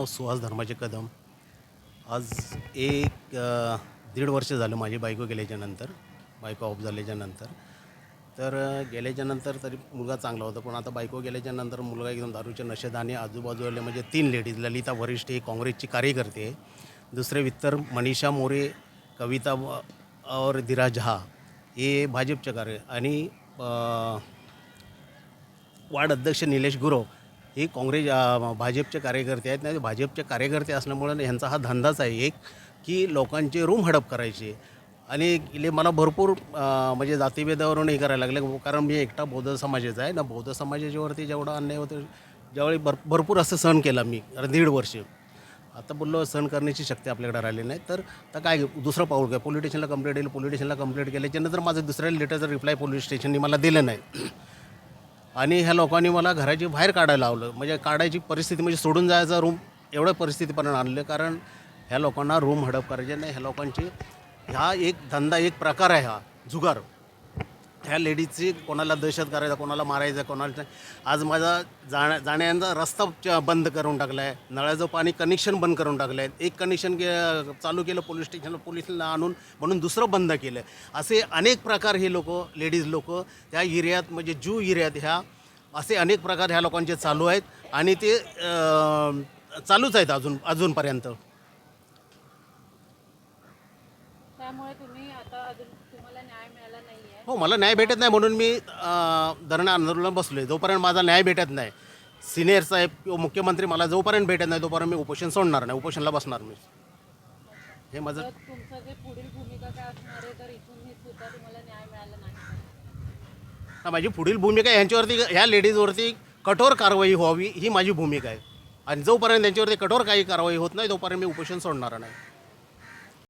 नाव सुहास धर्माचे कदम. आज एक दीड वर्ष झालं माझी बायको गेल्याच्यानंतर बायको ऑफ झाल्याच्यानंतर तर गेल्याच्यानंतर तरी मुलगा चांगला होता पण आता बायको गेल्याच्यानंतर मुलगा एकदम दारूच्या नशेत आणि आजूबाजूला म्हणजे तीन लेडीज ललिता वरिष्ठ ही काँग्रेसची कार्यकर्ते आहे दुसरे वित्तर मनीषा मोरे कविता और धीराज झा हे भाजपचे कार्य आणि वार्ड अध्यक्ष निलेश गुरव हे काँग्रेस भाजपचे कार्यकर्ते आहेत. नाही भाजपचे कार्यकर्ते असल्यामुळे ह्यांचा हा धंदाच आहे एक की लोकांचे रूम हडप करायचे. आणि इले मला भरपूर म्हणजे जातीभेदावरून हे करायला लागले. कारण मी एकटा बौद्ध समाजाचा आहे. ना बौद्ध समाजाच्यावरती जेवढा अन्याय होतो ज्यावेळी भर भरपूर असं सहन केला मी कारण दीड वर्ष. आता बोललो सहन करण्याची शक्ती आपल्याकडे राहिली नाही. तर आता काय दुसरं पाऊल काय? पोलीस स्टेशनला कंप्लेंट येईल पोलीस स्टेशनला कंप्लेंट केल्याच्यानंतर माझं दुसऱ्या लेटरचा रिप्लाय पोलीस स्टेशनने मला दिलं नाही. आणि ह्या लोकांनी मला घराची बाहेर काढायला लावलं. म्हणजे काढायची परिस्थिती म्हणजे सोडून जायचा रूम एवढ्या परिस्थितीपर्यंत आणलं. कारण ह्या लोकांना रूम हडप करायचे नाही. ह्या लोकांची ह्या एक धंदा एक प्रकार आहे हा. जुगार. ह्या लेडीजची कोणाला दहशत करायचा कोणाला मारायचं कोणाला आज माझा जाण्या जाण्याचा रस्ता च- बंद करून टाकला आहे नळाचं पाणी कनेक्शन बंद करून टाकलं आहे एक कनेक्शन के चालू केलं पोलीस स्टेशनला पोलिसला आणून म्हणून दुसरं बंद केलं असे अनेक प्रकार हे लोक लेडीज लोक त्या एरियात म्हणजे जू एरियात ह्या असे अनेक प्रकार ह्या लोकांचे चालू आहेत. आणि ते चालूच आहेत अजून अजूनपर्यंत. त्यामुळे तुम्ही आता अजून तुम्हाला न्याय मिळाला नाहीये. हो मला न्याय भेटत नाही म्हणून मी अं, धरणं आंदोलन बसलो आहे जोपर्यंत माझा न्याय भेटत नाही सिनियर साहेब किंवा मुख्यमंत्री मला जोपर्यंत भेटत नाही तोपर्यंत मी उपोषण सोडणार नाही. उपोषणला बसणार मी. हे माझं तर तुमचं जे पुढील भूमिका काय असणार आहे तर इथून हे सुद्धा तुम्हाला न्याय मिळाला नाही. हा, माझी पुढील भूमिका ह्यांच्यावरती ह्या लेडीजवरती कठोर कारवाई व्हावी ही माझी भूमिका आहे. आणि जोपर्यंत त्यांच्यावरती कठोर काही कारवाई होत नाही तोपर्यंत मी उपोषण सोडणार नाही.